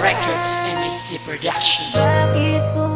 Records and it's the production.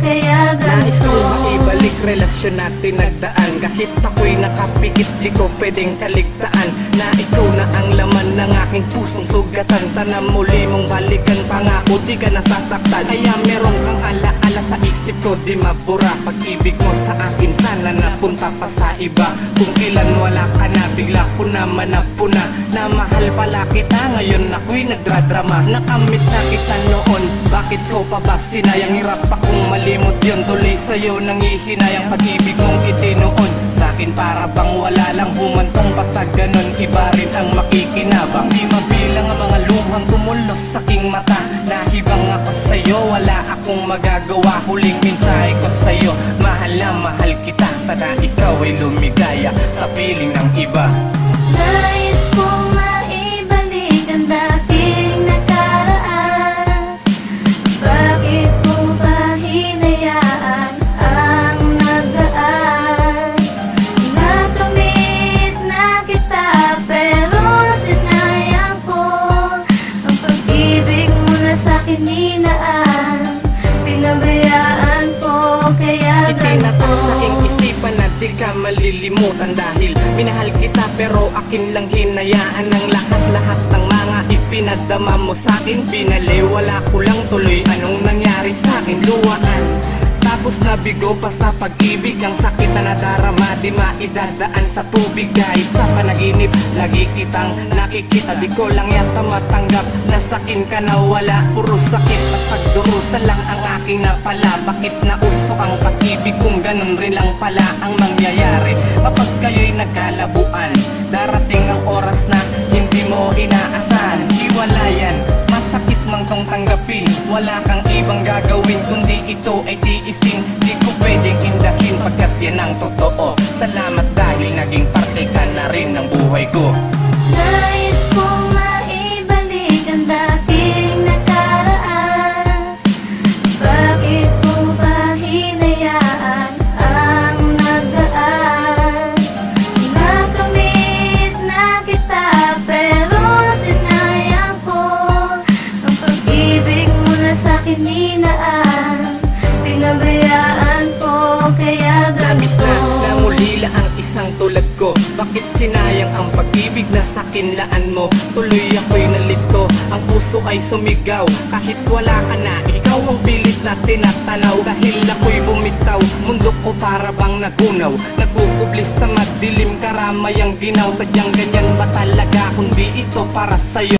Kaya Nais ko ganito? maibalik relasyon natin nagdaan Kahit ako'y nakapikit di ko pwedeng kaligtaan. Na ikaw na ang laman ng aking pusong sugatan. Sana muli mong balikan pangako di ka nasasaktan. Kaya meron kang alaala sa isip ko di mabura. Pag-ibig mo sa akin sana napunta pa sa iba. Kung kailan wala ka na bigla ko naman napuna Na mahal pala kita ngayon ako'y nagdradrama. Nakamit na kita noon Bakit ko pa ba sinayang hirap akong malimot yun. Tuloy sa'yo nangihinayang pag-ibig mong itinoon Sa'kin para bang wala lang humantong basta ganon Iba rin ang makikinabang. Di mabilang ang mga luhang tumulos sa aking mata. Nahibang ako sa'yo, wala akong magagawa. Huling mensahe ko sa'yo, mahal na mahal kita. Sana ikaw ay lumigaya sa piling ng iba. Nais kaya Itinatak sa aking isipan na di ka malilimutan Dahil minahal kita pero akin lang hinayaan Ang lahat-lahat ng mga ipinadama mo sa akin Pinaliwala ko lang tuloy. Anong nangyari sa akin? Luwaan nabigo pa sa pag-ibig Ang sakit na nadarama Di maidadaan sa tubig. Kahit sa panaginip Lagi kitang nakikita. Di ko lang yata matanggap Nasakin ka na wala Puro sakit at pagdurusa lang ang aking napala. Bakit nausok ang pag-ibig Kung ganun rin lang pala ang mangyayari? Kapag kayo'y nagkalabuan Darating ang oras na Tong tanggapin. Wala kang ibang gagawin Kundi ito ay tiisin. Di ko pwedeng indahin Pagkat yan ang totoo. Salamat dahil naging parte ka na rin ng buhay ko. Nais ganito na muli la ang isang tulad ko. Bakit sinayang ang pag-ibig na sakinlaan mo? Tuloy ako'y nalito. Ang puso ay sumigaw. Kahit wala ka na Ikaw ang pilit na tinatanaw Dahil ako'y bumitaw Mundo ko para bang nagunaw. Nagkukublis sa madilim Karamay ang ginaw. Sadyang ganyan ba talaga Kundi ito para sa'yo